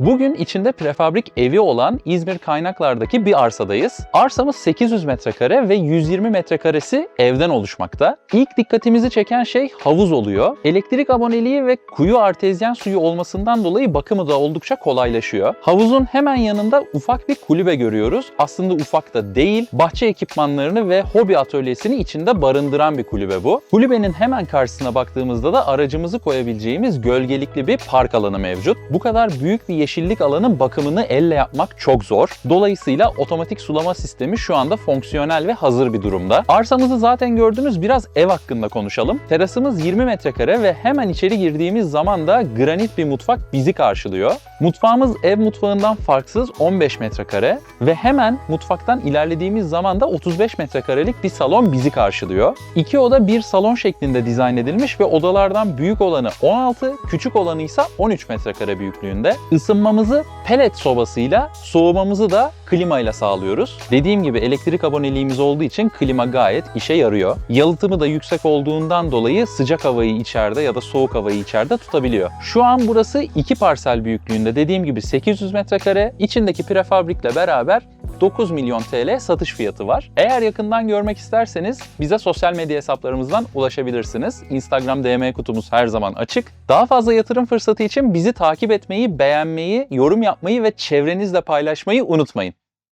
Bugün içinde prefabrik evi olan İzmir Kaynaklar'daki bir arsadayız. Arsamız 800 metrekare ve 120 metrekaresi evden oluşmakta. İlk dikkatimizi çeken şey havuz oluyor. Elektrik aboneliği ve kuyu artezyen suyu olmasından dolayı bakımı da oldukça kolaylaşıyor. Havuzun hemen yanında ufak bir kulübe görüyoruz. Aslında ufak da değil, bahçe ekipmanlarını ve hobi atölyesini içinde barındıran bir kulübe bu. Kulübenin hemen karşısına baktığımızda da aracımızı koyabileceğimiz gölgelikli bir park alanı mevcut. Bu kadar büyük bir yeşillik alanın bakımını elle yapmak çok zor. Dolayısıyla otomatik sulama sistemi şu anda fonksiyonel ve hazır bir durumda. Arsamızı zaten gördünüz biraz ev hakkında konuşalım. Terasımız 20 metrekare ve hemen içeri girdiğimiz zaman da granit bir mutfak bizi karşılıyor. Mutfağımız ev mutfağından farksız 15 metrekare ve hemen mutfaktan ilerlediğimiz zaman da 35 metrekarelik bir salon bizi karşılıyor. İki oda bir salon şeklinde dizayn edilmiş ve odalardan büyük olanı 16, küçük olanı ise 13 metrekare büyüklüğünde. Isınmamızı pellet sobasıyla, soğumamızı da klima ile sağlıyoruz. Dediğim gibi elektrik aboneliğimiz olduğu için klima gayet işe yarıyor. Yalıtımı da yüksek olduğundan dolayı sıcak havayı içeride ya da soğuk havayı içeride tutabiliyor. Şu an burası iki parsel büyüklüğünde dediğim gibi 800 metrekare. İçindeki prefabrikle beraber 9 milyon TL satış fiyatı var. Eğer yakından görmek isterseniz bize sosyal medya hesaplarımızdan ulaşabilirsiniz. Instagram DM kutumuz her zaman açık. Daha fazla yatırım fırsatı için bizi takip etmeyi, beğenmeyi, yorum yapmayı ve çevrenizle paylaşmayı unutmayın.